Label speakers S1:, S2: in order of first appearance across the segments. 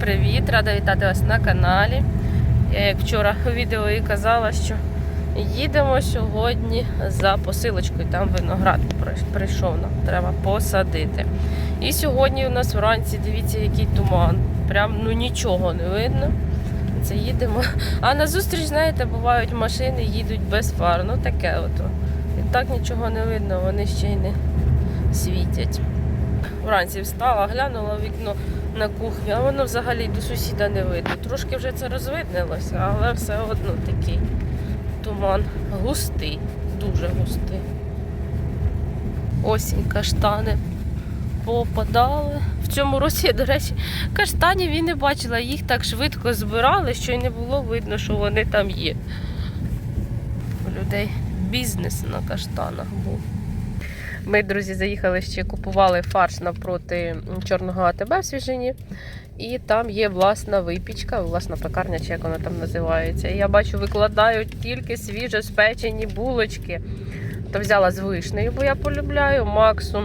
S1: Привіт! Рада вітати вас на каналі. Я як вчора у відео і казала, що їдемо сьогодні за посилочкою. Там виноград прийшов нам, треба посадити. І сьогодні у нас вранці, дивіться, який туман. Прям ну нічого не видно. Це їдемо. А на зустріч, знаєте, бувають машини, їдуть без фар. Ну таке от. І так нічого не видно, вони ще й не світять. Вранці встала, глянула вікно на кухню, а воно взагалі до сусіда не видно. Трошки вже це розвиднилося, але все одно такий туман густий, дуже густий. Осінь, каштани попадали. В цьому році, до речі, каштанів і не бачила. Їх так швидко збирали, що й не було видно, що вони там є. У людей бізнес на каштанах був. Ми, друзі, заїхали ще купували фарш навпроти чорного АТБ в Свіжині. І там є власна випічка, власна пекарня, чи як вона там називається. І я бачу, викладають тільки свіжо спечені булочки. То взяла з вишнею, бо я полюбляю, Максу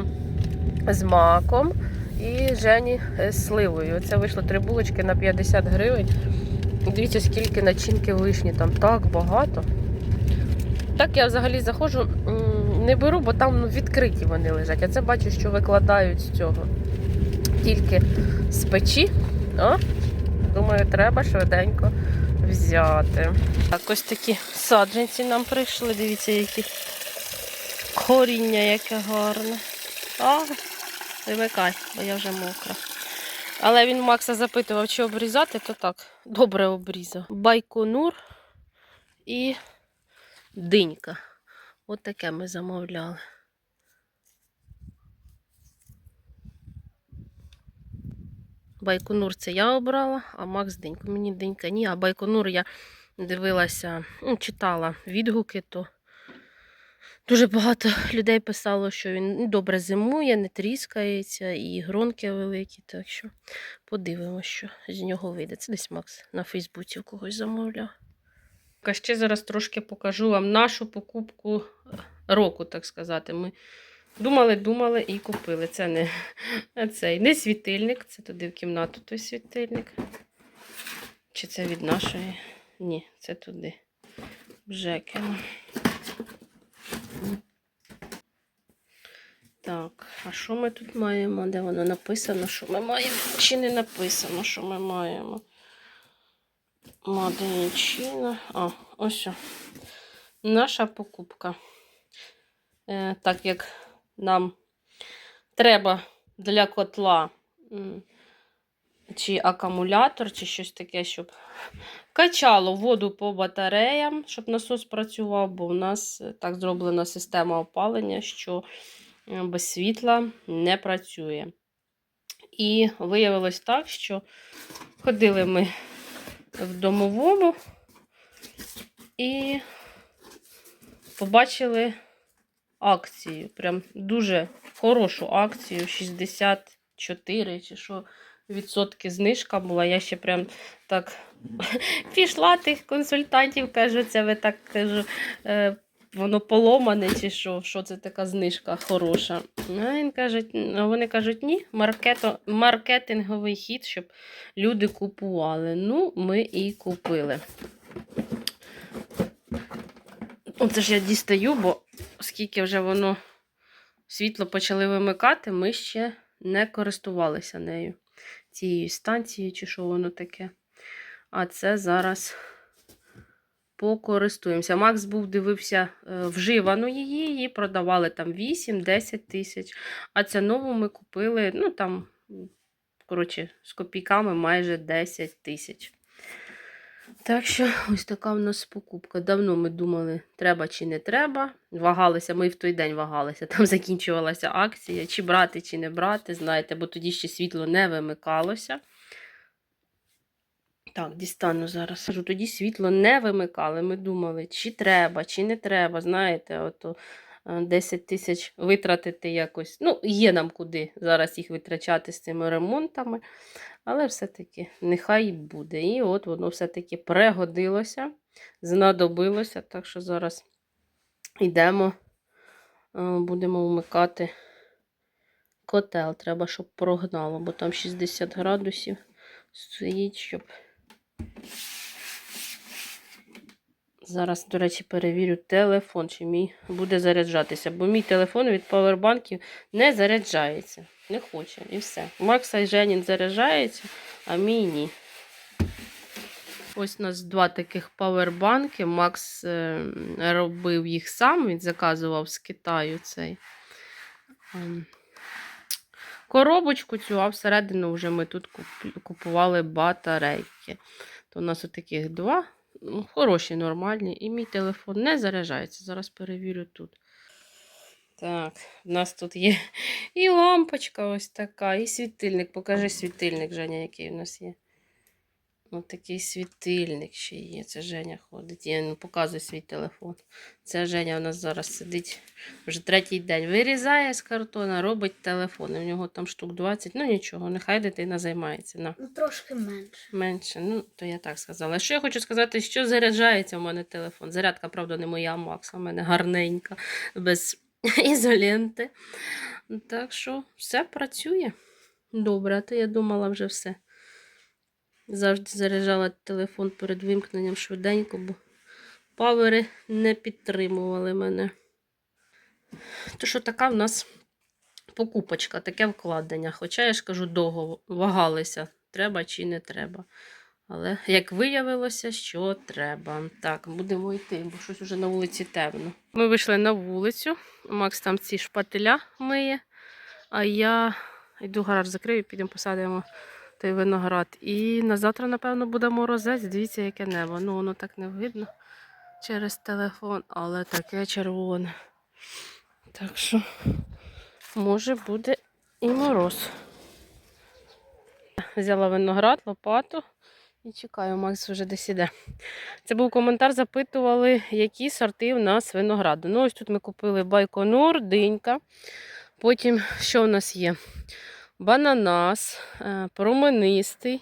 S1: з маком і Жені з сливою. Це вийшло три булочки на 50 гривень. Дивіться, скільки начинки вишні, там так багато. Так я взагалі заходжу, не беру, бо там ну, відкриті вони лежать. А це бачу, що викладають з цього. Тільки з печі. О, думаю, треба швиденько взяти. Так, ось такі саджанці нам прийшли. Дивіться, які коріння, яке гарне. А, вимикай, бо я вже мокра. Але він Макса запитував, чи обрізати, то так, добре обрізав. Байконур і динька. От таке ми замовляли. Байконур це я обрала, а Макс диньку. Мені динька ні, а байконур я дивилася, ну, читала відгуки, то дуже багато людей писало, що він добре зимує, не тріскається і гронки великі. Так що подивимося, що з нього вийде. Це десь Макс на Фейсбуці у когось замовляв. Ще зараз трошки покажу вам нашу покупку року, так сказати. Ми думали, думали і купили. Це не цей не світильник, це туди в кімнату той світильник. Чи це від нашої? Ні, це туди. Бжеки. Так, а що ми тут маємо? Де воно написано, що ми маємо? Чи не написано, що ми маємо? Маденчина. А, ось. Наша покупка. Е, так як нам треба для котла чи акумулятор, чи щось таке, щоб качало воду по батареям, щоб насос працював, бо в нас е, так зроблена система опалення, що е, без світла не працює. І виявилось так, що ходили ми в домовому і побачили акцію. Прям дуже хорошу акцію. 64 чи що відсотки знижка була. Я ще прям так пішла тих консультантів, кажу, це ви так кажу. Воно поломане, чи що, що це така знижка хороша. А він каже, вони кажуть, ні, маркето, маркетинговий хід, щоб люди купували. Ну, ми і купили. Оце ж я дістаю, бо оскільки вже воно світло почали вимикати, ми ще не користувалися нею. Цією станцією, чи що воно таке. А це зараз покористуємося. Макс був дивився е, вживану її, її продавали там 8-10 тисяч. А ця нову ми купили, ну там, коротше, з копійками майже 10 тисяч. Так що ось така в нас покупка. Давно ми думали, треба чи не треба. Вагалися, ми в той день вагалися. Там закінчувалася акція, чи брати, чи не брати, знаєте, бо тоді ще світло не вимикалося. Так, дістану зараз. Кажу, тоді світло не вимикали. Ми думали, чи треба, чи не треба. Знаєте, ото е, 10 тисяч витратити якось. Ну, є нам куди зараз їх витрачати з цими ремонтами. Але все-таки нехай буде. І от воно все-таки пригодилося, знадобилося. Так що зараз йдемо, е, будемо вмикати котел. Треба, щоб прогнало, бо там 60 градусів. стоїть, щоб. Зараз, до речі, перевірю телефон, чи мій буде заряджатися, бо мій телефон від павербанків не заряджається. Не хоче. І все. Макса і Женін заряджається, а мій ні. Ось у нас два таких павербанки. Макс е, робив їх сам, він заказував з Китаю цей ем, коробочку цю, а всередину вже ми тут купували батарейки. То у нас отаких два. Ну, Хороші, нормальні. І мій телефон не заряджається. Зараз перевірю тут. Так, в нас тут є і лампочка ось така, і світильник. Покажи світильник, Женя, який у нас є. Ось такий світильник ще є. Це Женя ходить. Я не показую свій телефон. Це Женя у нас зараз сидить вже третій день. Вирізає з картона, робить телефон. У нього там штук 20. Ну нічого, нехай дитина займається. На.
S2: Ну, трошки менше.
S1: Менше, ну, то я так сказала. Що я хочу сказати, що заряджається в мене телефон. Зарядка, правда, не моя, а Макса, в мене гарненька, без ізоленти. Так що все працює. Добре, а то я думала вже все. Завжди заряджала телефон перед вимкненням швиденько, бо павери не підтримували мене. То що така в нас покупочка, таке вкладення. Хоча я ж кажу, довго вагалися, треба чи не треба. Але як виявилося, що треба. Так, будемо йти, бо щось уже на вулиці темно. Ми вийшли на вулицю. Макс там ці шпателя миє, а я йду гараж закрию, підемо посадимо той виноград. І на завтра, напевно, буде морозець. Дивіться, яке небо. Ну, воно так не видно через телефон, але таке червоне. Так що, може, буде і мороз. Взяла виноград, лопату і чекаю, Макс вже десь іде. Це був коментар, запитували, які сорти в нас винограду. Ну, ось тут ми купили байконур, динька. Потім, що в нас є? Бананас, е, променистий,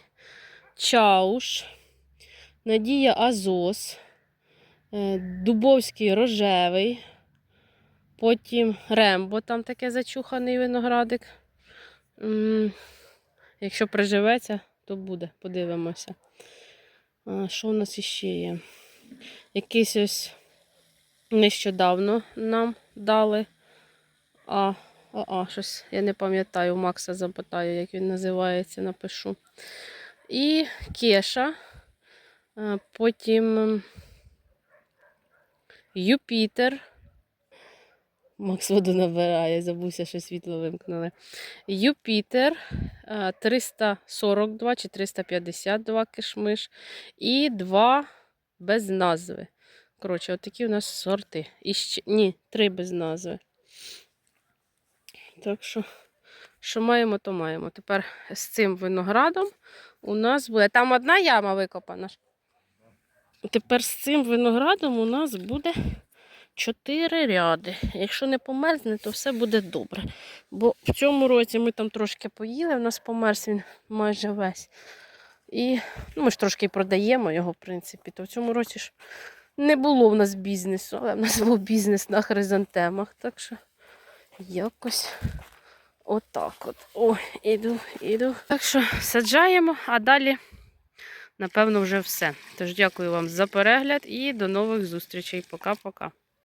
S1: чауш, Надія Азос, е, Дубовський рожевий, потім Рембо, там таке зачуханий виноградик. Якщо приживеться, то буде, подивимося. Що у нас іще є? Якийсь ось нещодавно нам дали. А, а, щось я не пам'ятаю, Макса запитаю, як він називається, напишу. І Кеша. Потім Юпітер. Макс воду набирає, забувся, що світло вимкнули. Юпітер 342 чи 352 кишмиш. І два без назви. Коротше, отакі у нас сорти. І ще... Ні, три без назви. Так що, що маємо, то маємо. Тепер з цим виноградом у нас буде. Там одна яма викопана. Тепер з цим виноградом у нас буде чотири ряди. Якщо не померзне, то все буде добре. Бо в цьому році ми там трошки поїли, у нас померз він майже весь. І ну, ми ж трошки продаємо його, в принципі. То в цьому році ж не було в нас бізнесу, але в нас був бізнес на хризантемах. Так що якось отак от. О, іду, іду. Так що саджаємо, а далі, напевно, вже все. Тож дякую вам за перегляд і до нових зустрічей. Пока-пока.